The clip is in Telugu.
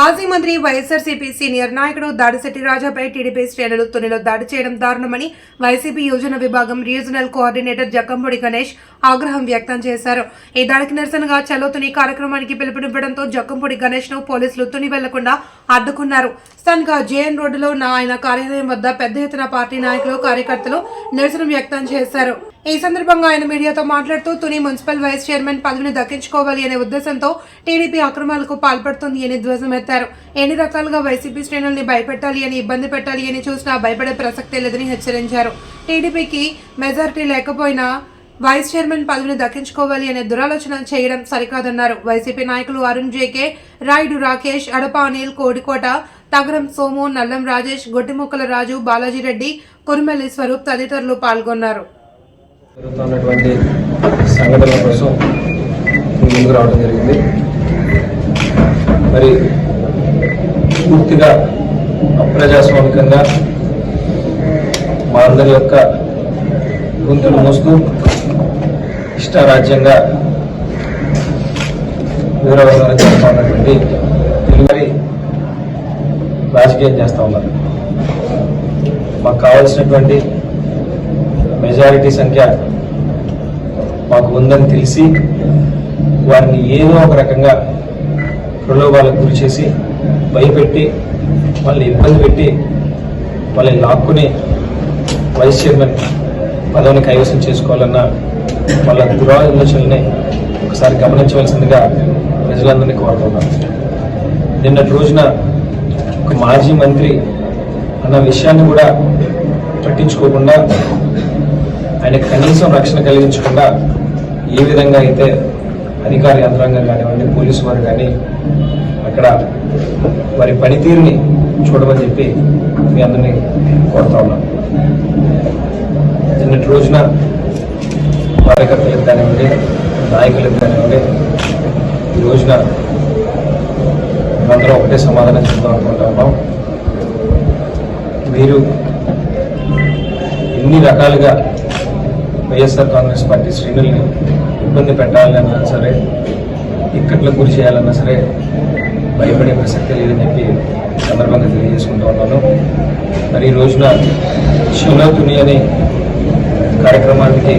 మాజీ మంత్రి వైఎస్ఆర్సీపీ సీనియర్ నాయకుడు దాడిశెట్టి రాజాపై టీడీపీ శ్రేణులు తునిలో దాడి చేయడం దారుణమని వైసీపీ యోజన విభాగం రీజనల్ కోఆర్డినేటర్ జక్కంపూడి గణేష్ ఆగ్రహం వ్యక్తం చేశారు. ఈ దాడికి నిరసనగా చలో తుని కార్యక్రమానికి పిలుపునివ్వడంతో జక్కంపూడి గణేష్ను పోలీసులు తుని వెళ్ళకుండా అడ్డుకున్నారు. స్థానిక జేఎన్ రోడ్డులో నా ఆయన కార్యాలయం వద్ద పెద్ద ఎత్తున పార్టీ నాయకులు కార్యకర్తలు నిరసన వ్యక్తం చేశారు. ఈ సందర్భంగా ఆయన మీడియాతో మాట్లాడుతూ తుని మున్సిపల్ వైస్ చైర్మన్ పదవిని దక్కించుకోవాలి అనే ఉద్దేశంతో టీడీపీ అక్రమాలకు పాల్పడుతుంది అని ధ్వజమెత్తారు ఎన్ని రకాలుగా వైసీపీ శ్రేణుల్ని భయపెట్టాలి అని ఇబ్బంది పెట్టాలి అని చూసినా భయపడే ప్రసక్తే లేదని హెచ్చరించారు. టీడీపీకి మెజారిటీ లేకపోయినా వైస్ చైర్మన్ పదవిని దక్కించుకోవాలి అనే దురాలోచన చేయడం సరికాదన్నారు. వైసీపీ నాయకులు అరుణ్ జేకే రాయుడు రాకేష్ అడప అనిల్ కోడికోట తగరం సోము నల్లం రాజేష్ గొట్టిముక్కల రాజు బాలాజీ రెడ్డి కురుమెల్లి స్వరూప్ తదితరులు పాల్గొన్నారు. జరుగుతున్నటువంటి సంఘటనల కోసం ముందుకు రావడం జరిగింది. మరి పూర్తిగా అప్రజాస్వామికంగా మా అందరి యొక్క గొంతులు మోస్తూ ఇష్టారాజ్యంగా వీరవసరం చేస్తూ ఉన్నటువంటి తెలుగువారి రాజకీయం చేస్తూ ఉన్నారు. మాకు కావాల్సినటువంటి మెజారిటీ సంఖ్య మాకు ఉందని తెలిసి వారిని ఏదో ఒక రకంగా ప్రలోభాలకు గురి చేసి భయపెట్టి వాళ్ళని ఇబ్బంది పెట్టి వాళ్ళని లాక్కుని వైస్ చైర్మన్ పదవిని కైవసం చేసుకోవాలన్న వాళ్ళ దురాలోచనల్ని ఒకసారి గమనించవలసిందిగా ప్రజలందరినీ కోరుతున్నాను నిన్నటి రోజున ఒక మాజీ మంత్రి అన్న విషయాన్ని కూడా పట్టించుకోకుండా ఆయన కనీసం రక్షణ కలిగించకుండా ఏ విధంగా అయితే అధికార యంత్రాంగం కానివ్వండి పోలీసు వారు కానీ అక్కడ వారి పనితీరుని చూడమని చెప్పి మీ అందరినీ కోరుతా ఉన్నాను నిన్నటి రోజున కార్యకర్తలకు కానివ్వండి నాయకులకు కానివ్వండి ఈ రోజున మేమందరం ఒకటే సమాధానం చెప్తాం అనుకుంటా ఉన్నాం. మీరు ఎన్ని రకాలుగా వైఎస్ఆర్ కాంగ్రెస్ పార్టీ శ్రేణుల్ని ఇబ్బంది పెట్టాలన్నా సరే ఇక్కట్లో గురి చేయాలన్నా సరే భయపడే ప్రసక్తి లేదని చెప్పి సందర్భంగా తెలియజేసుకుంటూ ఉన్నాను. మరి ఈ రోజున శివనతుని అనే కార్యక్రమానికి